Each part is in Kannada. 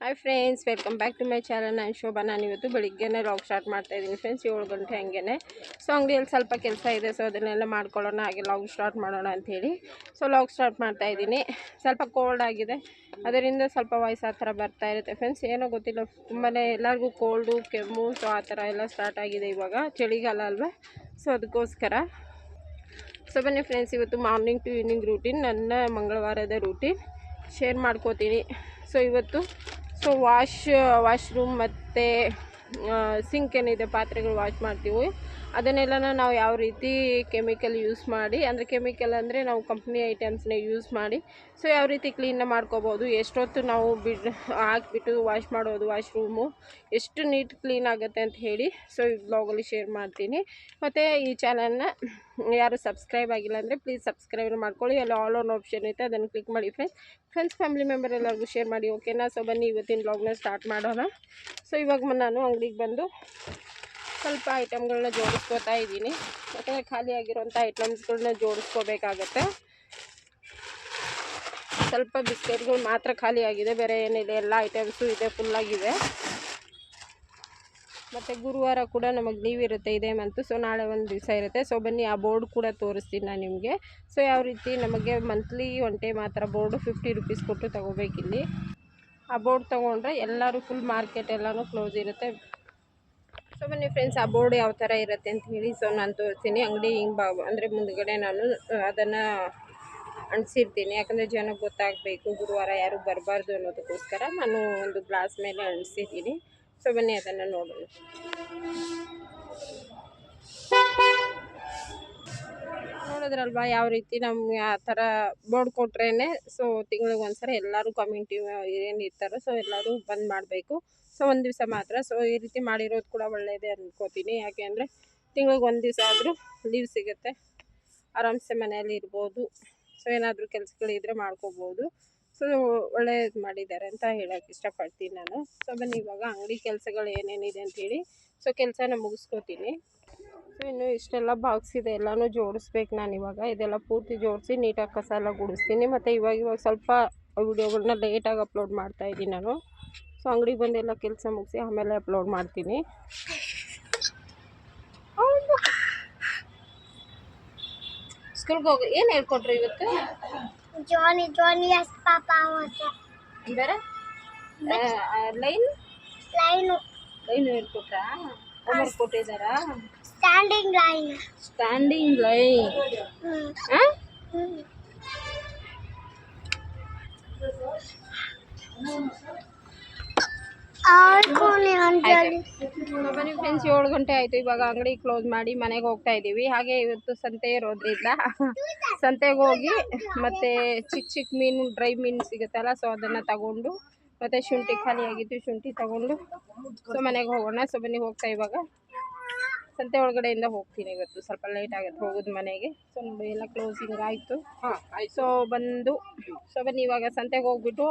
Hi friends welcome back to my channel ನಾನು ಶೋಭಾ ನಾನು ಇವತ್ತು ಬೆಳಿಗ್ಗೆನೇ ಲಾಗ್ ಸ್ಟಾರ್ಟ್ ಮಾಡ್ತಾ ಇದ್ದೀನಿ ಫ್ರೆಂಡ್ಸ್ ಏಳು ಗಂಟೆ ಹಂಗೆ ಸೊ ಅಂಗಡಿಯಲ್ಲಿ ಸ್ವಲ್ಪ ಕೆಲಸ ಇದೆ. ಸೊ ಅದನ್ನೆಲ್ಲ ಮಾಡ್ಕೊಳ್ಳೋಣ. ಹಾಗೆ ಲಾಗ್ ಸ್ಟಾರ್ಟ್ ಮಾಡೋಣ ಅಂಥೇಳಿ ಸೊ ಲಾಗ್ ಸ್ಟಾರ್ಟ್ ಮಾಡ್ತಾ ಇದ್ದೀನಿ. ಸ್ವಲ್ಪ ಕೋಲ್ಡ್ ಆಗಿದೆ. ಅದರಿಂದ ಸ್ವಲ್ಪ ವಾಯ್ಸ್ ಆ ಥರ ಬರ್ತಾ ಇರುತ್ತೆ ಫ್ರೆಂಡ್ಸ್ ಏನೋ ಗೊತ್ತಿಲ್ಲ. ತುಂಬಾ ಎಲ್ಲರಿಗೂ ಕೋಲ್ಡು ಕೆಮ್ಮು ಸೊ ಆ ಥರ ಎಲ್ಲ ಸ್ಟಾರ್ಟ್ ಆಗಿದೆ ಇವಾಗ. ಚಳಿಗಾಲ ಅಲ್ವಾ? ಸೊ ಅದಕ್ಕೋಸ್ಕರ ಸೊ ಬನ್ನಿ ಫ್ರೆಂಡ್ಸ್ ಇವತ್ತು ಮಾರ್ನಿಂಗ್ ಟು ಈವ್ನಿಂಗ್ ರೂಟೀನ್ ನನ್ನ ಮಂಗಳವಾರದ ರೂಟೀನ್ ಶೇರ್ ಮಾಡ್ಕೋತೀನಿ. ಸೊ ಇವತ್ತು ಸೊ ವಾಶ್ ವಾಶ್ರೂಮ್ ಮತ್ತು ಸಿಂಕ್ ಏನಿದೆ, ಪಾತ್ರೆಗಳು ವಾಶ್ ಮಾಡ್ತೀವಿ. ಅದನ್ನೆಲ್ಲ ನಾವು ಯಾವ ರೀತಿ ಕೆಮಿಕಲ್ ಯೂಸ್ ಮಾಡಿ, ಅಂದರೆ ಕೆಮಿಕಲ್ ಅಂದರೆ ನಾವು ಕಂಪ್ನಿ ಐಟಮ್ಸ್ನ ಯೂಸ್ ಮಾಡಿ ಸೊ ಯಾವ ರೀತಿ ಕ್ಲೀನ್ ಮಾಡ್ಕೋಬೋದು, ಎಷ್ಟೊತ್ತು ನಾವು ಬಿಡ್, ಹಾಕ್ಬಿಟ್ಟು ವಾಶ್ ಮಾಡೋದು ವಾಶ್ರೂಮು ಎಷ್ಟು ನೀಟ್ ಕ್ಲೀನ್ ಆಗುತ್ತೆ ಅಂತ ಹೇಳಿ ಸೊ ಈ ಬ್ಲಾಗಲ್ಲಿ ಶೇರ್ ಮಾಡ್ತೀನಿ. ಮತ್ತು ಈ ಚಾನಲ್ನ ಯಾರು ಸಬ್ಸ್ಕ್ರೈಬ್ ಆಗಿಲ್ಲ ಅಂದರೆ ಪ್ಲೀಸ್ ಸಬ್ಸ್ಕ್ರೈಬ್ ಮಾಡ್ಕೊಳ್ಳಿ. ಅಲ್ಲಿ ಆಲ್ ಆನ್ ಆಪ್ಷನ್ ಐತೆ, ಅದನ್ನು ಕ್ಲಿಕ್ ಮಾಡಿ ಫ್ರೆಂಡ್ಸ್ ಫ್ರೆಂಡ್ಸ್ ಫ್ಯಾಮಿಲಿ ಮೆಂಬರ್ ಎಲ್ಲರಿಗೂ ಶೇರ್ ಮಾಡಿ ಓಕೆನಾ ಸೊ ಬನ್ನಿ, ಇವತ್ತಿನ ಬ್ಲಾಗ್ನ ಸ್ಟಾರ್ಟ್ ಮಾಡೋಣ. ಸೊ ಇವಾಗ ನಾನು ಅಂಗಡಿಗೆ ಬಂದು ಸ್ವಲ್ಪ ಐಟಮ್ಗಳನ್ನ ಜೋಡಿಸ್ಕೋತಾ ಇದ್ದೀನಿ. ಯಾಕಂದರೆ ಖಾಲಿ ಆಗಿರೋಂಥ ಐಟಮ್ಸ್ಗಳನ್ನ ಜೋಡಿಸ್ಕೋಬೇಕಾಗತ್ತೆ. ಸ್ವಲ್ಪ ಬಿಸ್ಕೆಟ್ಗಳು ಮಾತ್ರ ಖಾಲಿ ಆಗಿದೆ. ಬೇರೆ ಏನಿದೆ? ಎಲ್ಲ ಐಟಮ್ಸು ಇದೆ ಫುಲ್ಲಾಗಿದೆ ಮತ್ತು ಗುರುವಾರ ಕೂಡ ನಮಗೆ ಲೀವ್ ಇರುತ್ತೆ, ಇದೇ ಮಂತು ಸೊ ನಾಳೆ ಒಂದು ದಿವಸ ಇರುತ್ತೆ. ಸೊ ಬನ್ನಿ, ಆ ಬೋರ್ಡ್ ಕೂಡ ತೋರಿಸ್ತೀನಿ ನಾನು ನಿಮಗೆ. ಸೊ ಯಾವ ರೀತಿ ನಮಗೆ ಮಂತ್ಲಿ ಒನ್ ಮಾತ್ರ ಥರ ಬೋರ್ಡು ಫಿಫ್ಟಿ ರುಪೀಸ್ ಕೊಟ್ಟು ತೊಗೋಬೇಕಿಲ್ಲಿ? ಆ ಬೋರ್ಡ್ ತೊಗೊಂಡ್ರೆ ಎಲ್ಲರೂ ಫುಲ್ ಮಾರ್ಕೆಟ್ ಎಲ್ಲನೂ ಕ್ಲೋಸ್ ಇರುತ್ತೆ. ಸೊ ಬನ್ನಿ ಫ್ರೆಂಡ್ಸ್ ಆ ಬೋರ್ಡ್ ಯಾವ ಥರ ಇರುತ್ತೆ? ಅಂತ ಹೇಳಿ ಸೊ ನಾನು ತೋರಿಸ್ತೀನಿ. ಅಂಗಡಿ ಹಿಂಗೆ ಬಾ, ಅಂದರೆ ಮುಂದ್ಗಡೆ ನಾನು ಅದನ್ನು ಅಂಟಿಸಿರ್ತೀನಿ. ಯಾಕಂದರೆ ಜನಕ್ಕೆ ಗೊತ್ತಾಗಬೇಕು, ಗುರುವಾರ ಯಾರು ಬರಬಾರ್ದು ಅನ್ನೋದಕ್ಕೋಸ್ಕರ ನಾನು ಒಂದು ಗ್ಲಾಸ್ ಮೇಲೆ ಅಂಟಿಸಿದ್ದೀನಿ. ಸೊ ಬನ್ನಿ, ಅದನ್ನು ನೋಡೋಣ. ನೋಡಿದ್ರಲ್ವಾ, ಯಾವ ರೀತಿ ನಮ್ಗೆ ಆ ಥರ ಬೋರ್ಡ್ ಕೊಟ್ರೇ ಸೊ ತಿಂಗಳಿಗೆ ಒಂದ್ಸರಿ ಎಲ್ಲರೂ ಕಮ್ಯುನಿಟಿ ಏನು ಇರ್ತಾರೋ ಸೊ ಎಲ್ಲರೂ ಬಂದ್ ಮಾಡಬೇಕು. ಸೊ ಒಂದು ದಿವಸ ಮಾತ್ರ. ಸೊ ಈ ರೀತಿ ಮಾಡಿರೋದು ಕೂಡ ಒಳ್ಳೆಯದೇ ಅಂದ್ಕೋತೀನಿ ಯಾಕೆ ಅಂದರೆ ತಿಂಗಳಿಗೆ ಒಂದು ದಿವಸ ಆದರೂ ಲೀವ್ ಸಿಗುತ್ತೆ. ಆರಾಮ್ಸೆ ಮನೆಯಲ್ಲಿ ಇರ್ಬೋದು. ಸೊ ಏನಾದರೂ ಕೆಲಸಗಳಿದ್ರೆ ಮಾಡ್ಕೋಬೋದು. ಸೊ ಒಳ್ಳೆಯದು ಮಾಡಿದ್ದಾರೆ ಅಂತ ಹೇಳೋಕ್ಕೆ ಇಷ್ಟಪಡ್ತೀನಿ ನಾನು. ಸೊ ಬನ್ನಿ, ಇವಾಗ ಅಂಗಡಿ ಕೆಲಸಗಳು ಏನೇನಿದೆ ಅಂತೇಳಿ ಸೊ ಕೆಲಸನ ಮುಗಿಸ್ಕೋತೀನಿ. ಸೊ ಇನ್ನು ಇಷ್ಟೆಲ್ಲ ಬಾಕ್ಸ್ ಇದೆ, ಎಲ್ಲನೂ ಜೋಡಿಸ್ಬೇಕು ನಾನು ಇವಾಗ. ಇದೆಲ್ಲ ಪೂರ್ತಿ ಜೋಡಿಸಿ ನೀಟಾಗಿ ಕಸ ಎಲ್ಲ ಗುಡಿಸ್ತೀನಿ. ಮತ್ತು ಇವಾಗ ಇವಾಗ ಸ್ವಲ್ಪ ವಿಡಿಯೋಗಳನ್ನ ಲೇಟಾಗಿ ಅಪ್ಲೋಡ್ ಮಾಡ್ತಾ ಇದ್ದೀನಿ ನಾನು. ಸೊ ಅಂಗಡಿಗೆ ಬಂದೆಲ್ಲ ಕೆಲಸ ಮುಗಿಸಿ ಆಮೇಲೆ ಅಪ್ಲೋಡ್ ಮಾಡ್ತೀನಿ ಸ್ಕೂಲ್ಗೆ ಹೋಗಿ ಏನು ಹೇಳ್ಕೊಟ್ರು ಇವತ್ತು Johnny, Johnny, yes, Papa, what's up? ಬೇರೆ ಲೈನ್ Line, ಲೈನ್ ಹೇಳ್ಕೊಟ್ರಾ homework ಕೊಟ್ಟಿದ್ದಾರಾ standing line. Standing line Hmm. ಹಾಂ Hmm. ಬನ್ನಿ ಫ್ರೆಂಡ್ಸ್ ಏಳು ಗಂಟೆ ಆಯಿತು. ಇವಾಗ ಅಂಗಡಿ ಕ್ಲೋಸ್ ಮಾಡಿ ಮನೆಗೆ ಹೋಗ್ತಾ ಇದ್ದೀವಿ. ಹಾಗೆ ಇವತ್ತು ಸಂತೆ ಇರೋದ್ರಿಂದ ಸಂತೆಗೆ ಹೋಗಿ ಮತ್ತು ಚಿಕ್ಕ ಚಿಕ್ಕ ಮೀನು ಡ್ರೈ ಮೀನು ಸಿಗುತ್ತಲ್ಲ ಸೊ ಅದನ್ನು ತಗೊಂಡು ಮತ್ತು ಶುಂಠಿ ಖಾಲಿ ಆಗಿತ್ತು ಶುಂಠಿ ತಗೊಂಡು ಸೊ ಮನೆಗೆ ಹೋಗೋಣ. ಸೊ ಬನ್ನಿ ಹೋಗ್ತಾ ಇವಾಗ. ಸಂತೆ ಒಳಗಡೆಯಿಂದ ಹೋಗ್ತೀನಿ ಇವತ್ತು. ಸ್ವಲ್ಪ ಲೇಟ್ ಆಗುತ್ತೆ ಹೋಗೋದು ಮನೆಗೆ. ಸೊ ನೋಡಿ ಎಲ್ಲ ಕ್ಲೋಸಿಂಗ್ ಆಯಿತು. ಸೊ ಬಂದು ಸೊ ಬನ್ನಿ ಇವಾಗ ಸಂತೆಗೆ ಹೋಗ್ಬಿಟ್ಟು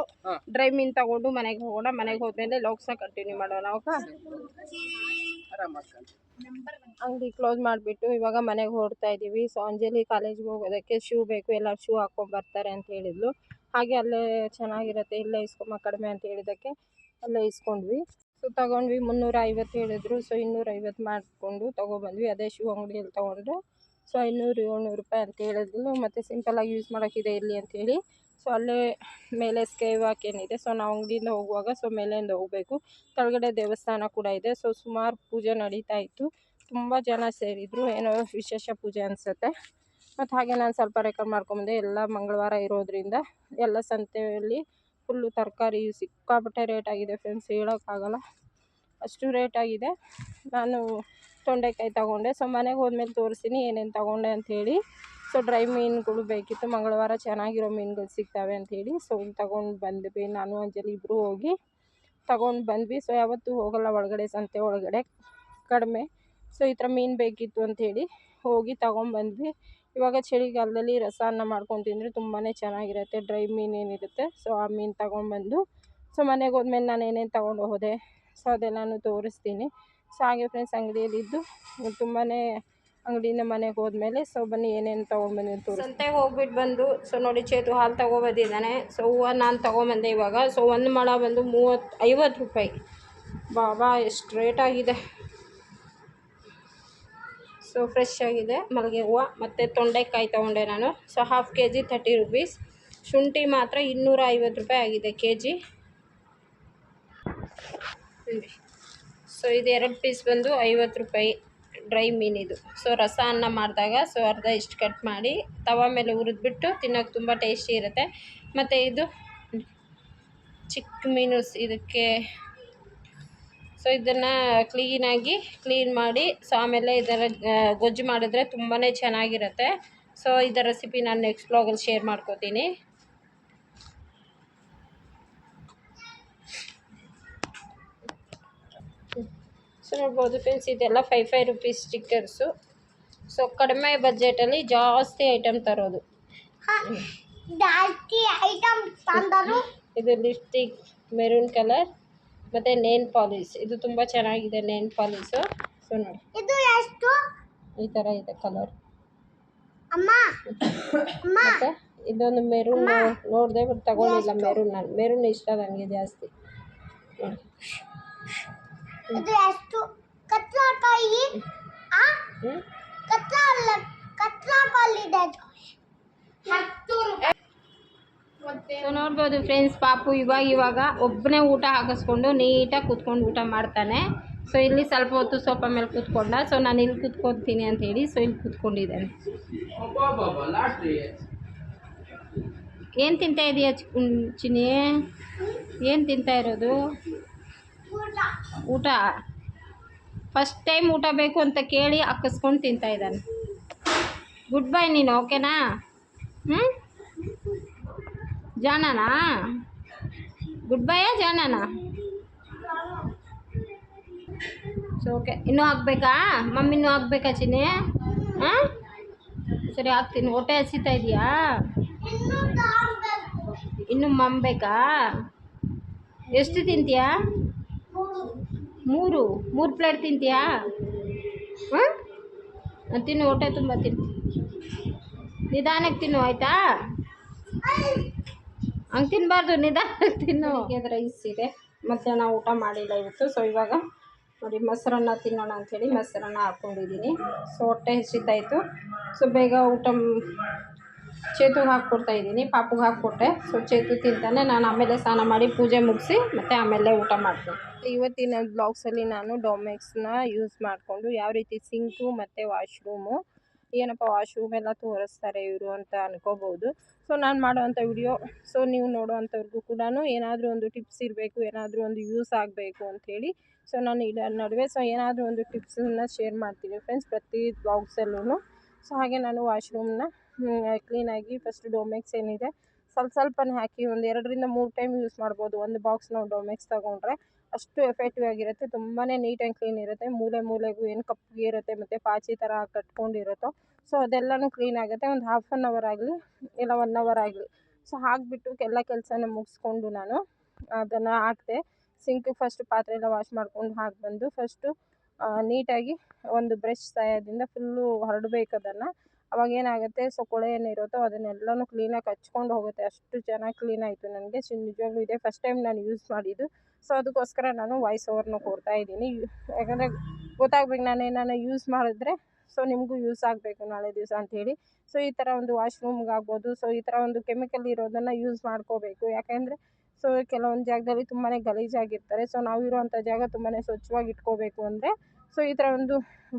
ಡ್ರೈ ಮೀನ್ ತಗೊಂಡು ಮನೆಗೆ ಹೋಗೋಣ. ಮನೆಗೆ ಹೋದ್ಮೇಲೆ ಲೋಕ್ಸ ಕಂಟಿನ್ಯೂ ಮಾಡೋಣ ಓಕೆ? ಅಂಗಡಿ ಕ್ಲೋಸ್ ಮಾಡಿಬಿಟ್ಟು ಇವಾಗ ಮನೆಗೆ ಹೊರಡ್ತಾ ಇದ್ದೀವಿ ಸೊ ಅಂಜಲಿ ಕಾಲೇಜ್ಗೆ ಹೋಗೋದಕ್ಕೆ ಶೂ ಬೇಕು. ಎಲ್ಲ ಶೂ ಹಾಕೊಂಡು ಬರ್ತಾರೆ ಅಂತ ಹೇಳಿದ್ಲು. ಹಾಗೆ ಅಲ್ಲೇ ಚೆನ್ನಾಗಿರುತ್ತೆ. ಇಲ್ಲೇ ಇಸ್ಕೊಂಬ ಕಡಿಮೆ ಅಂತ ಹೇಳಿದ್ದಕ್ಕೆ ಅಲ್ಲೇ ಇಸ್ಕೊಂಡ್ವಿ. ಸೊ ತಗೊಂಡ್ವಿ ಮುನ್ನೂರ ಐವತ್ತು ಹೇಳಿದ್ರು. ಸೊ ಇನ್ನೂರ ಐವತ್ತು ಮಾಡಿಕೊಂಡು ತೊಗೊಬಂದ್ವಿ. ಅದೇ ಶೂ ಅಂಗಡಿಯಲ್ಲಿ ತೊಗೊಂಡ್ರೆ. ಸೊ ಐನೂರು, ಏಳ್ನೂರು ರೂಪಾಯಿ ಅಂತ ಹೇಳಿದ್ರು. ಮತ್ತು ಸಿಂಪಲಾಗಿ ಯೂಸ್ ಮಾಡೋಕ್ಕಿದೆ ಇಲ್ಲಿ ಅಂಥೇಳಿ ಸೊ ಅಲ್ಲೇ ಮೇಲೆ ಸ್ಕೈ ವಾಕ್ ಏನಿದೆ. ಸೊ ನಾವು ಅಂಗಡಿಯಿಂದ ಹೋಗುವಾಗ ಸೊ ಮೇಲೆಯಿಂದ ಹೋಗಬೇಕು. ಕೆಳಗಡೆ ದೇವಸ್ಥಾನ ಕೂಡ ಇದೆ. ಸೊ ಸುಮಾರು ಪೂಜೆ ನಡೀತಾ ಇತ್ತು. ತುಂಬ ಜನ ಸೇರಿದ್ರು. ಏನೋ ವಿಶೇಷ ಪೂಜೆ ಅನಿಸುತ್ತೆ. ಮತ್ತು ಹಾಗೆ ನಾನು ಸ್ವಲ್ಪ ರೆಕಾರ್ಡ್ ಮಾಡ್ಕೊಂಬಂದೆ ಎಲ್ಲ ಮಂಗಳವಾರ ಇರೋದ್ರಿಂದ ಎಲ್ಲ ಸಂತೆಯಲ್ಲಿ ಫುಲ್ಲು ತರಕಾರಿ ಸಿಕ್ಕಾಪಟ್ಟೆ ರೇಟ್ ಆಗಿದೆ ಫ್ರೆಂಡ್ಸ್ ಹೇಳೋಕ್ಕಾಗಲ್ಲ. ಅಷ್ಟು ರೇಟ್ ಆಗಿದೆ. ನಾನು ತೊಂಡೆಕಾಯಿ ತಗೊಂಡೆ. ಸೊ ಮನೆಗೆ ಹೋದ್ಮೇಲೆ ತೋರಿಸ್ತೀನಿ, ಏನೇನು ತಗೊಂಡೆ ಅಂಥೇಳಿ ಸೊ ಡ್ರೈ ಮೀನುಗಳು ಬೇಕಿತ್ತು. ಮಂಗಳವಾರ ಚೆನ್ನಾಗಿರೋ ಮೀನುಗಳು ಸಿಗ್ತವೆ ಅಂಥೇಳಿ ಸೊ ತಗೊಂಡು ಬಂದ್ವಿ. ನಾನು, ಅಂಜಲಿ ಇಬ್ಬರು ಹೋಗಿ ತಗೊಂಡು ಬಂದ್ವಿ. ಸೊ ಯಾವತ್ತೂ ಹೋಗಲ್ಲ, ಒಳಗಡೆ ಸಂತೆ ಒಳಗಡೆ ಕಡಿಮೆ. ಸೊ ಈ ಥರ ಮೀನು ಬೇಕಿತ್ತು ಅಂಥೇಳಿ ಹೋಗಿ ತಗೊಂಬಂದ್ವಿ ಇವಾಗ ಚಳಿಗಾಲದಲ್ಲಿ ರಸಾನ್ನ ಮಾಡ್ಕೊಂಡು ತಿಂದರೆ ತುಂಬಾ ಚೆನ್ನಾಗಿರುತ್ತೆ. ಡ್ರೈ ಮೀನು ಏನಿರುತ್ತೆ, ಸೊ ಆ ಮೀನು ತಗೊಂಬಂದು ಸೊ ಮನೆಗೆ ಹೋದ್ಮೇಲೆ ನಾನು ಏನೇನು ತೊಗೊಂಡು ಹೋದೆ, ಸೊ ಅದೆಲ್ಲನೂ ತೋರಿಸ್ತೀನಿ. ಸೊ ಹಾಗೆ ಫ್ರೆಂಡ್ಸ್ ಅಂಗಡಿಯಲ್ಲಿದ್ದು ತುಂಬಾ ಅಂಗಡಿಯಿಂದ ಮನೆಗೆ ಹೋದ್ಮೇಲೆ, ಸೊ ಬನ್ನಿ ಏನೇನು ತೊಗೊಂಡ್ಬಂದು ತೋರಿಸಿ ಸಂತೆಗೆ ಹೋಗ್ಬಿಟ್ಟು ಬಂದು, ಸೊ ನೋಡಿ ಚೇತು ಹಾಲು ತೊಗೊಬಂದಿದ್ದಾನೆ. ಸೊ ಹೂವು ನಾನು ತೊಗೊಂಬಂದೆ ಇವಾಗ. ಸೊ ಒಂದು ಮೊಳ ಬಂದು ಮೂವತ್ತು ಐವತ್ತು ರೂಪಾಯಿ. ಬಾಬಾ, ಎಷ್ಟು ರೇಟ್ ಆಗಿದೆ. ಸೊ ಫ್ರೆಶ್ ಆಗಿದೆ. ಮಲ್ಲಿಗೆ ಹೂವು, ಮತ್ತು ತೊಂಡೆಕಾಯಿ ತೊಗೊಂಡೆ ನಾನು. So half K G thirty rupees ಶುಂಠಿ ಮಾತ್ರ ಇನ್ನೂರ ಐವತ್ತು ರೂಪಾಯಿ ಆಗಿದೆ ಕೆ ಜಿ ಸೊ ಇದು ಎರಡು ಪೀಸ್ ಬಂದು ಐವತ್ತು ರೂಪಾಯಿ ಡ್ರೈ ಮೀನಿದು ಸೊ ರಸ ಅನ್ನ ಮಾಡಿದಾಗ ಸೊ ಅರ್ಧ ಇಷ್ಟು ಕಟ್ ಮಾಡಿ, ತವ ಮೇಲೆ ಹುರಿದ್ಬಿಟ್ಟು ತಿನ್ನೋಕೆ ತುಂಬ ಟೇಸ್ಟಿ ಇರುತ್ತೆ. ಮತ್ತು ಇದು ಚಿಕ್ಕ ಮೀನುಸ್ ಇದಕ್ಕೆ ಸೊ ಇದನ್ನು ಕ್ಲೀನಾಗಿ ಕ್ಲೀನ್ ಮಾಡಿ ಸೊ ಆಮೇಲೆ ಇದರ ಗೊಜ್ಜು ಮಾಡಿದ್ರೆ ತುಂಬಾ ಚೆನ್ನಾಗಿರುತ್ತೆ. ಸೊ ಇದರ ರೆಸಿಪಿ ನಾನು ನೆಕ್ಸ್ಟ್ ಬ್ಲಾಗಲ್ಲಿ ಶೇರ್ ಮಾಡ್ಕೋತೀನಿ. ಸೊ ನೋಡ್ಬೋದು ಫ್ರೆಂಡ್ಸ್ ಇದೆಲ್ಲ five five rupees stickers so ಕಡಿಮೆ ಬಜೆಟಲ್ಲಿ ಜಾಸ್ತಿ ಐಟಮ್ ತರೋದು. ಇದು ಲಿಪ್ಸ್ಟಿಕ್ ಮೆರೂನ್ ಕಲರ್ ಮತ್ತು ನೇನ್ ಪಾಲಿಶ್. ಇದು ತುಂಬ ಚೆನ್ನಾಗಿದೆ ನೇನ್ ಪಾಲಿಶು. ಸೊ ನೋಡಿ. ಇದು ಎಷ್ಟು? ಈ ಥರ ಇದೆ ಕಲರ್. ಅಮ್ಮ ಮತ್ತು ಇದೊಂದು ಮೆರೂನ್ ನೋಡಿದೆ ಬಟ್ ತಗೊಂಡಿಲ್ಲ ಮೆರೂನ್ ನಾನು. ಮೆರೂನ್ ಇಷ್ಟ ನನಗೆ ಜಾಸ್ತಿ. ಇದು ಎಷ್ಟು? ಕತ್ಲಾಕಾಯಿ ಆ? ಹ್ಞೂ ಕತ್ಲಾ ಅಲ್ಲ ಕತ್ಲಾಕಾಲಿದೆ ಹತ್ತು ಸೊ ನೋಡ್ಬೋದು ಫ್ರೆಂಡ್ಸ್ ಪಾಪು ಇವಾಗ ಇವಾಗ ಒಬ್ಬನೇ ಊಟ ಹಾಕಿಸ್ಕೊಂಡು ನೀಟಾಗಿ ಕೂತ್ಕೊಂಡು ಊಟ ಮಾಡ್ತಾನೆ. ಸೊ ಇಲ್ಲಿ ಸ್ವಲ್ಪ ಹೊತ್ತು ಸೋಫಾ ಮೇಲೆ ಕೂತ್ಕೊಂಡ. ಸೊ ನಾನು ಇಲ್ಲಿ ಕೂತ್ಕೊತೀನಿ ಅಂತ ಹೇಳಿ ಸೊ ಇಲ್ಲಿ ಕೂತ್ಕೊಂಡಿದ್ದಾನೆ. ಏನು ತಿಂತಾ ಇದೀಯ ಚಿನ್ನಿ? ಏನು ತಿಂತಾ ಇರೋದು? ಊಟ. ಊಟ ಫಸ್ಟ್ ಟೈಮ್ ಊಟ ಬೇಕು ಅಂತ ಕೇಳಿ ಹಾಕಿಸ್ಕೊಂಡು ತಿಂತಾ ಇದ್ದಾನೆ. ಗುಡ್ ಬೈ ನೀನು ಓಕೆನಾ ಹ್ಞೂ ಜಾಣನಾ? ಗುಡ್ ಬೈ ಜಾಣನಾ? ಸೊ ಓಕೆ ಇನ್ನೂ ಹಾಕ್ಬೇಕಾ ಮಮ್ಮಿನೂ ಹಾಕ್ಬೇಕಾ ಚಿನ್ನಿ? ಹಾಂ? ಸರಿ ಹಾಕ್ತೀನಿ ಹೊಟ್ಟೆ ಹಸಿತಾ ಇದೆಯಾ? ಇನ್ನು ಮಮ್ಮಬೇಕಾ ಎಷ್ಟು ತಿಂತೀಯಾ? ಮೂರು. ಮೂರು ಮೂರು ಪ್ಲೇಟ್ ತಿಂತೀಯಾ? ಹಾಂ? ತಿನ್ನು, ಹೊಟ್ಟೆ ತುಂಬ ತಿಂತೀನಿ ನಿಧಾನಕ್ಕೆ ತಿನ್ನು, ಆಯಿತಾ? ಹಂಗೆ ತಿನ್ನಬಾರ್ದು ನಿಧಾನ ತಿನ್ನು. ಇದು ರೈಸ್ ಇದೆ. ಮಧ್ಯಾಹ್ನ ಊಟ ಮಾಡಿಲ್ಲ ಇವತ್ತು ಸೊ ಇವಾಗ ನೋಡಿ ಮೊಸರನ್ನ ತಿನ್ನೋಣ ಅಂಥೇಳಿ ಮೊಸರನ್ನ ಹಾಕ್ಕೊಂಡಿದ್ದೀನಿ ಸೊ ಹೊಟ್ಟೆ ಹಸಿತಾಯಿತು ಸೊ ಬೇಗ ಊಟ ಚೇತುಗೆ ಹಾಕ್ಕೊಡ್ತಾ ಇದ್ದೀನಿ ಪಾಪುಗೆ ಹಾಕ್ಕೊಟ್ಟೆ. ಸೊ ಚೇತು ತಿಂತಾನೆ ನಾನು ಆಮೇಲೆ ಸ್ನಾನ ಮಾಡಿ ಪೂಜೆ ಮುಗಿಸಿ ಮತ್ತು ಆಮೇಲೆ ಊಟ ಮಾಡ್ತೀನಿ. ಇವತ್ತಿನ ಬ್ಲಾಗ್ಸಲ್ಲಿ ನಾನು ಡೊಮೆಕ್ಸ್ನ ಯೂಸ್ ಮಾಡಿಕೊಂಡು ಯಾವ ರೀತಿ ಸಿಂಕು ಮತ್ತು ವಾಶ್ರೂಮು ಏನಪ್ಪ ವಾಶ್ರೂಮ್ ಎಲ್ಲ ತೋರಿಸ್ತಾರೆ ಇವರು ಅಂತ ಅನ್ಕೋಬೋದು. ಸೊ ನಾನು ಮಾಡೋವಂಥ ವಿಡಿಯೋ ಸೊ ನೀವು ನೋಡೋವಂಥವ್ರಿಗೂ ಕೂಡ ಏನಾದರೂ ಒಂದು ಟಿಪ್ಸ್ ಇರಬೇಕು, ಏನಾದರೂ ಒಂದು ಯೂಸ್ ಆಗಬೇಕು ಅಂಥೇಳಿ. ಸೊ ನಾನು ಇದರ ನಡುವೆ ಸೊ ಏನಾದರೂ ಒಂದು ಟಿಪ್ಸನ್ನು ಶೇರ್ ಮಾಡ್ತೀನಿ ಫ್ರೆಂಡ್ಸ್ ಪ್ರತಿ ಬಾಕ್ಸಲ್ಲೂ ಸೊ ಹಾಗೆ ನಾನು ವಾಶ್ರೂಮ್ನ ಕ್ಲೀನಾಗಿ ಫಸ್ಟ್ ಡೊಮೆಕ್ಸ್ ಏನಿದೆ, ಸ್ವಲ್ಪ ಸ್ವಲ್ಪನೇ ಹಾಕಿ ಒಂದು ಎರಡರಿಂದ ಮೂರು ಟೈಮ್ ಯೂಸ್ ಮಾಡ್ಬೋದು. ಒಂದು ಬಾಕ್ಸ್ ನಾವು ಡೊಮೆಕ್ಸ್ ತೊಗೊಂಡ್ರೆ. ಅಷ್ಟು ಎಫೆಕ್ಟಿವ್ ಆಗಿರುತ್ತೆ. ತುಂಬಾ ನೀಟ್ ಆ್ಯಂಡ್ ಕ್ಲೀನ್ ಇರುತ್ತೆ. ಮೂಲೆ ಮೂಲೆಗೂ ಏನು ಕಪ್ಪಗೆ ಇರುತ್ತೆ, ಮತ್ತು ಪಾಚಿ ಥರ ಕಟ್ಕೊಂಡಿರುತ್ತೋ. ಸೊ ಅದೆಲ್ಲನೂ ಕ್ಲೀನ್ ಆಗುತ್ತೆ. ಒಂದು ಹಾಫ್ ಆನ್ ಅವರ್ ಆಗಲಿ, ಇಲ್ಲ ಒನ್ ಅವರ್ ಆಗಲಿ. ಸೊ ಹಾಕಿಬಿಟ್ಟು ಎಲ್ಲ ಕೆಲಸನ ಮುಗಿಸ್ಕೊಂಡು ನಾನು ಅದನ್ನು ಹಾಕಿದೆ ಸಿಂಕ್ ಫಸ್ಟ್ ಪಾತ್ರೆ ಎಲ್ಲ ವಾಶ್ ಮಾಡ್ಕೊಂಡು ಹಾಕಿ ಬಂದು ಫಸ್ಟು ನೀಟಾಗಿ ಒಂದು ಬ್ರಷ್ ಸಹಾಯದಿಂದ ಫುಲ್ಲು ಹರಡ್ಬೇಕು ಅದನ್ನು. ಅವಾಗ ಏನಾಗುತ್ತೆ? ಸೊ ಕೊಳೆ ಏನಿರುತ್ತೋ ಅದನ್ನೆಲ್ಲನೂ ಕ್ಲೀನಾಗಿ ಹಚ್ಕೊಂಡು ಹೋಗುತ್ತೆ. ಅಷ್ಟು ಚೆನ್ನಾಗಿ ಕ್ಲೀನ್ ಆಯಿತು ನನಗೆ. ಸೊ, ನಿಜವಾಗ್ಲೂ ಇದೆ ಫಸ್ಟ್ ಟೈಮ್ ನಾನು ಯೂಸ್ ಮಾಡಿದ್ದು. ಸೊ ಅದಕ್ಕೋಸ್ಕರ ನಾನು ವಾಯ್ಸ್ ಓವರ್ನ ಕೊಡ್ತಾ ಇದ್ದೀನಿ. ಯಾಕಂದರೆ ಗೊತ್ತಾಗ್ಬೇಕು ನಾನು ಏನಾನ ಯೂಸ್ ಮಾಡಿದ್ರೆ ಸೊ ನಿಮಗೂ ಯೂಸ್ ಆಗಬೇಕು ನಾಳೆ ದಿವಸ ಅಂಥೇಳಿ ಸೊ ಈ ಥರ ಒಂದು ವಾಶ್ರೂಮ್ಗೆ ಆಗ್ಬೋದು. ಸೊ ಈ ಥರ ಒಂದು ಕೆಮಿಕಲ್ ಇರೋದನ್ನು ಯೂಸ್ ಮಾಡ್ಕೋಬೇಕು. ಯಾಕೆಂದರೆ ಸೊ ಕೆಲವೊಂದು ಜಾಗದಲ್ಲಿ ತುಂಬಾ ಗಲೀಜಾಗಿರ್ತಾರೆ. ಸೊ ನಾವು ಇರೋವಂಥ ಜಾಗ ತುಂಬಾ ಸ್ವಚ್ಛವಾಗಿ ಇಟ್ಕೋಬೇಕು ಅಂದರೆ ಸೊ ಈ ಥರ ಒಂದು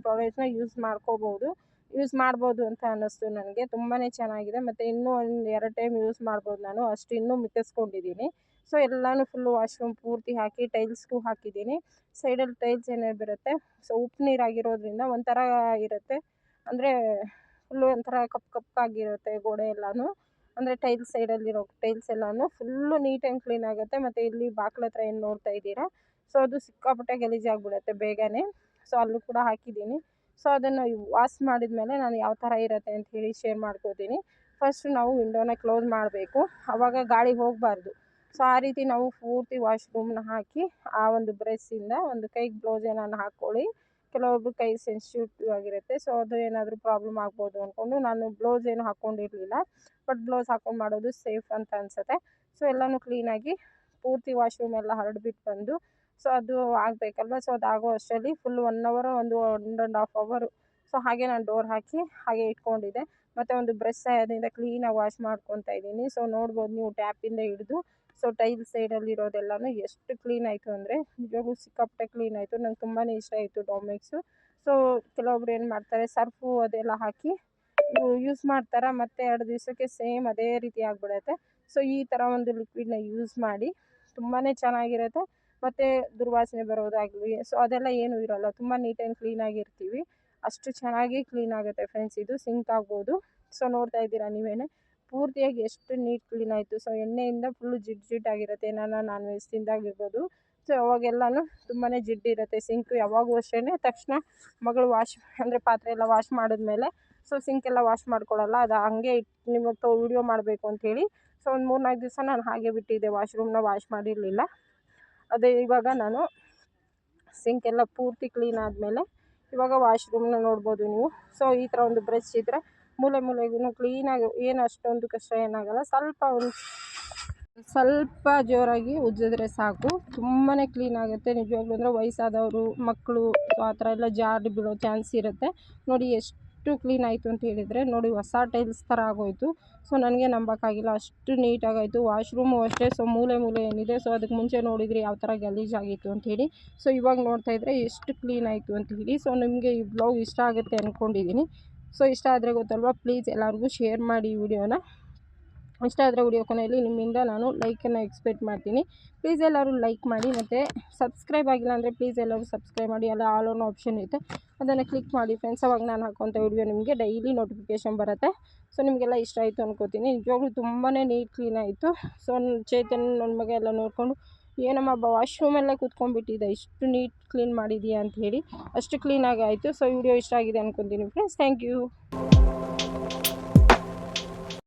ಪ್ರಾಡಕ್ಟ್ನ ಯೂಸ್ ಮಾಡ್ಕೋಬೋದು. ಯೂಸ್ ಮಾಡ್ಬೋದು ಅಂತ ಅನ್ನಿಸ್ತು ನನಗೆ. ತುಂಬಾ ಚೆನ್ನಾಗಿದೆ. ಮತ್ತು ಇನ್ನೂ ಒಂದು ಎರಡು ಟೈಮ್ ಯೂಸ್ ಮಾಡ್ಬೋದು ನಾನು. ಅಷ್ಟು ಇನ್ನೂ ಮಿಕ್ಕಿಸ್ಕೊಂಡಿದ್ದೀನಿ ಸೊ ಎಲ್ಲನೂ ಫುಲ್ಲು ವಾಶ್ರೂಮ್ ಪೂರ್ತಿ ಹಾಕಿ ಟೈಲ್ಸ್ಗೂ ಹಾಕಿದ್ದೀನಿ ಸೈಡಲ್ಲಿ ಟೈಲ್ಸ್ ಏನೇನು ಬರುತ್ತೆ ಸೊ ಉಪ್ಪು ನೀರಾಗಿರೋದ್ರಿಂದ ಒಂಥರ ಇರುತ್ತೆ. ಅಂದರೆ ಫುಲ್ಲು ಒಂಥರ ಕಪ್ ಕಪ್ಪಾಗಿರುತ್ತೆ ಗೋಡೆ ಎಲ್ಲಾನು. ಅಂದರೆ ಟೈಲ್ಸ್ ಸೈಡಲ್ಲಿರೋ ಟೈಲ್ಸ್ ಎಲ್ಲಾನು ಫುಲ್ಲು ನೀಟ್ ಆ್ಯಂಡ್ ಕ್ಲೀನ್ ಆಗುತ್ತೆ. ಮತ್ತು ಇಲ್ಲಿ ಬಾಕ್ಲ ಹತ್ರ ಏನು ನೋಡ್ತಾ ಇದ್ದೀರಾ? ಸೊ ಅದು ಸಿಕ್ಕಾಪಟ್ಟೆ ಗಲೀಜಾಗಿಬಿಡುತ್ತೆ ಬೇಗನೆ. ಸೊ ಅಲ್ಲೂ ಕೂಡ ಹಾಕಿದ್ದೀನಿ ಸೊ ಅದನ್ನು ವಾಶ್ ಮಾಡಿದ ಮೇಲೆ ನಾನು ಯಾವ ಥರ ಇರುತ್ತೆ ಅಂತ ಹೇಳಿ ಶೇರ್ ಮಾಡ್ಕೋತೀನಿ. ಫಸ್ಟ್ ನಾವು ವಿಂಡೋನ ಕ್ಲೋಸ್ ಮಾಡಬೇಕು. ಅವಾಗ ಗಾಳಿ ಹೋಗಬಾರ್ದು. ಸೊ ಆ ರೀತಿ ನಾವು ಪೂರ್ತಿ ವಾಶ್ರೂಮ್ನ ಹಾಕಿ, ಆ ಒಂದು ಬ್ರೆಸ್ಸಿಂದ ಒಂದು ಕೈಗೆ ಏನಾದ್ರು ಹಾಕ್ಕೊಳ್ಳಿ ಕೆಲವೊಬ್ರು ಕೈ ಸೆನ್ಸಿಟಿವ್ ಆಗಿರುತ್ತೆ. ಸೊ ಅದು ಏನಾದರೂ ಪ್ರಾಬ್ಲಮ್ ಆಗ್ಬೋದು ಅಂದ್ಕೊಂಡು ನಾನು ಬ್ಲೌಸ್ ಏನು ಹಾಕ್ಕೊಂಡಿರಲಿಲ್ಲ ಬಟ್ ಬ್ಲೌಸ್ ಹಾಕ್ಕೊಂಡು ಮಾಡೋದು ಸೇಫ್ ಅಂತ ಅನಿಸುತ್ತೆ. ಸೊ ಎಲ್ಲನೂ ಕ್ಲೀನಾಗಿ ಪೂರ್ತಿ ವಾಶ್ರೂಮ್ ಎಲ್ಲ ಹರಡ್ಬಿಟ್ಟು ಬಂದು ಸೊ ಅದು ಆಗಬೇಕಲ್ವ? ಸೊ ಅದು ಆಗೋ ಅಷ್ಟರಲ್ಲಿ ಫುಲ್ ಒನ್ ಅವರ್ ಒಂದು ಒನ್ ಆ್ಯಂಡ್ ಹಾಫ್ ಅವರು ಸೊ ಹಾಗೆ ನಾನು ಡೋರ್ ಹಾಕಿ ಹಾಗೆ ಇಟ್ಕೊಂಡಿದ್ದೆ. ಮತ್ತು ಒಂದು ಬ್ರಷ್ ಸಹಾಯದಿಂದ ಕ್ಲೀನಾಗಿ ವಾಶ್ ಮಾಡ್ಕೊತಾ ಇದ್ದೀನಿ. ಸೊ ನೋಡ್ಬೋದು ನೀವು ಟ್ಯಾಪಿಂದ ಹಿಡಿದು ಸೊ ಟೈಲ್ ಸೈಡಲ್ಲಿ ಇರೋದೆಲ್ಲನೂ ಎಷ್ಟು ಕ್ಲೀನ್ ಆಯಿತು ಅಂದರೆ ನಿಜವಾಗ್ಲೂ ಸಿಕ್ಕಾಪಟ್ಟೆ ಕ್ಲೀನ್ ಆಯಿತು. ನಂಗೆ ತುಂಬಾ ಇಷ್ಟ ಆಯಿತು ಡೊಮೆಕ್ಸು ಸೊ ಕೆಲವೊಬ್ರು ಏನು ಮಾಡ್ತಾರೆ ಸರ್ಫು ಅದೆಲ್ಲ ಹಾಕಿ ಯೂಸ್ ಮಾಡ್ತಾರೆ? ಮತ್ತು ಎರಡು ದಿವಸಕ್ಕೆ ಸೇಮ್ ಅದೇ ರೀತಿ ಆಗಿಬಿಡುತ್ತೆ. ಸೊ ಈ ಥರ ಒಂದು ಲಿಕ್ವಿಡ್ನ ಯೂಸ್ ಮಾಡಿ ತುಂಬಾ ಚೆನ್ನಾಗಿರುತ್ತೆ. ಮತ್ತು ದುರ್ವಾಸನೆ ಬರೋದಾಗಲಿ ಸೊ ಅದೆಲ್ಲ ಏನೂ ಇರೋಲ್ಲ. ತುಂಬ ನೀಟ್ ಆ್ಯಂಡ್ ಕ್ಲೀನಾಗಿ ಇರ್ತೀವಿ ಅಷ್ಟು ಚೆನ್ನಾಗಿ ಕ್ಲೀನ್ ಆಗುತ್ತೆ ಫ್ರೆಂಡ್ಸ್ ಇದು ಸಿಂಕ್ ಆಗ್ಬೋದು. ಸೊ ನೋಡ್ತಾ ಇದ್ದೀರಾ ನೀವೇ ಪೂರ್ತಿಯಾಗಿ ಎಷ್ಟು ನೀಟ್ ಕ್ಲೀನ್ ಆಯಿತು. ಸೊ ಎಣ್ಣೆಯಿಂದ ಫುಲ್ಲು ಜಿಡ್ ಆಗಿರುತ್ತೆ. ಏನಾನ ನಾನ್ ವೆಜ್ ತಿಂದಾಗಿರ್ಬೋದು. ಸೊ ಅವಾಗೆಲ್ಲನೂ ತುಂಬಾ ಜಿಡ್ಡಿರುತ್ತೆ ಸಿಂಕ್ ಯಾವಾಗೂ ಅಷ್ಟೇ ತಕ್ಷಣ ಮಗಳು ವಾಶ್ ಅಂದರೆ ಪಾತ್ರೆ ಎಲ್ಲ ವಾಶ್ ಮಾಡಿದ್ಮೇಲೆ ಸೊ ಸಿಂಕೆಲ್ಲ ವಾಶ್ ಮಾಡ್ಕೊಳ್ಳಲ್ಲ ಅದು ಹಂಗೆ ಇಟ್ಟು ನಿಮಗೆ ವೀಡಿಯೋ ಮಾಡಬೇಕು ಅಂಥೇಳಿ ಸೊ ಒಂದು ಮೂರು ನಾಲ್ಕು ದಿವಸ ನಾನು ಹಾಗೆ ಬಿಟ್ಟಿದ್ದೆ. ವಾಶ್ರೂಮ್ನ ವಾಶ್ ಮಾಡಿರಲಿಲ್ಲ. ಅದೇ ಇವಾಗ ನಾನು ಸಿಂಕ್ ಎಲ್ಲ ಪೂರ್ತಿ ಕ್ಲೀನ್ ಆದಮೇಲೆ ಇವಾಗ ವಾಶ್ರೂಮ್ನ ನೋಡ್ಬೋದು ನೀವು. ಸೊ ಈ ಥರ ಒಂದು ಬ್ರಷ್ ಇದ್ದರೆ ಮೂಲೆ ಮೂಲೆಗೂ ಕ್ಲೀನಾಗಿ ಏನು ಅಷ್ಟೊಂದು ಕಷ್ಟ ಏನಾಗಲ್ಲ. ಸ್ವಲ್ಪ ಒಂದು ಸ್ವಲ್ಪ ಜೋರಾಗಿ ಉಜ್ಜಿದ್ರೆ ಸಾಕು. ತುಂಬಾ ಕ್ಲೀನ್ ಆಗುತ್ತೆ. ನಿಜವಾಗ್ಲೂ ಅಂದರೆ ವಯಸ್ಸಾದವರು, ಮಕ್ಕಳು, ಆ ಥರ ಎಲ್ಲ ಜಾರಿ ಬೀಳೋ ಚಾನ್ಸ್ ಇರುತ್ತೆ. ನೋಡಿ, ಎಷ್ಟು ಕ್ಲೀನ್ ಆಯಿತು ಅಂತ ಹೇಳಿದರೆ ನೋಡಿ ಹೊಸ ಟೈಲ್ಸ್ ಥರ ಆಗೋಯಿತು. ಸೊ ನನಗೆ ನಂಬೋಕ್ಕಾಗಿಲ್ಲ. ಅಷ್ಟು ನೀಟಾಗಾಯಿತು ವಾಶ್ರೂಮು ಅಷ್ಟೇ. ಸೊ ಮೂಲೆ ಮೂಲೆ ಏನಿದೆ? ಸೊ ಅದಕ್ಕೆ ಮುಂಚೆ ನೋಡಿದರೆ ಯಾವ ಥರ ಗಲೀಜಾಗಿತ್ತು ಅಂಥೇಳಿ ಸೊ ಇವಾಗ ನೋಡ್ತಾ ಇದ್ದರೆ ಎಷ್ಟು ಕ್ಲೀನ್ ಆಯಿತು ಅಂತ ಹೇಳಿ. ಸೊ ನಿಮಗೆ ಈ ಬ್ಲಾಗ್ ಇಷ್ಟ ಆಗುತ್ತೆ ಅಂದ್ಕೊಂಡಿದ್ದೀನಿ ಸೊ ಇಷ್ಟ ಆದರೆ ಗೊತ್ತಲ್ವ? ಪ್ಲೀಸ್ ಎಲ್ಲರಿಗೂ ಶೇರ್ ಮಾಡಿ ಈ ವಿಡಿಯೋನ ಇಷ್ಟ ಆದರೆ ವಿಡಿಯೋ ಕೊನೆಯಲ್ಲಿ ನಿಮ್ಮಿಂದ ನಾನು ಲೈಕನ್ನು ಎಕ್ಸ್ಪೆಕ್ಟ್ ಮಾಡ್ತೀನಿ. ಪ್ಲೀಸ್ ಎಲ್ಲರೂ ಲೈಕ್ ಮಾಡಿ ಮತ್ತು ಸಬ್ಸ್ಕ್ರೈಬ್ ಆಗಿಲ್ಲ ಅಂದರೆ ಪ್ಲೀಸ್ ಎಲ್ಲರೂ ಸಬ್ಸ್ಕ್ರೈಬ್ ಮಾಡಿ. ಅಲ್ಲ ಆಲ್ ಓನ್ ಆಪ್ಷನ್ ಇರುತ್ತೆ. ಅದನ್ನು ಕ್ಲಿಕ್ ಮಾಡಿ ಫ್ರೆಂಡ್ಸ್ ಅವಾಗ ನಾನು ಹಾಕುವಂಥ ವಿಡಿಯೋ ನಿಮಗೆ ಡೈಲಿ ನೋಟಿಫಿಕೇಷನ್ ಬರುತ್ತೆ. ಸೊ ನಿಮಗೆಲ್ಲ ಇಷ್ಟ ಆಯಿತು ಅನ್ಕೋತೀನಿ. ನಿಜವಾಗ್ಲೂ ತುಂಬಾ ನೀಟ್ ಕ್ಲೀನ್ ಆಯಿತು. ಸೊ ಚೈತನ್ಯ ನನ್ನ ಮಗ ಎಲ್ಲ ನೋಡಿಕೊಂಡು, ಏನಮ್ಮ ವಾಶ್ರೂಮಲ್ಲೇ ಕೂತ್ಕೊಂಡ್ಬಿಟ್ಟಿದೆ ಇಷ್ಟು ನೀಟ್ ಕ್ಲೀನ್ ಮಾಡಿದೀಯಾ ಅಂತ ಹೇಳಿ. ಅಷ್ಟು ಕ್ಲೀನಾಗಿ ಆಯಿತು. ಸೊ ವಿಡಿಯೋ ಇಷ್ಟ ಆಗಿದೆ ಅನ್ಕೊತೀನಿ ಫ್ರೆಂಡ್ಸ್ ಥ್ಯಾಂಕ್ ಯು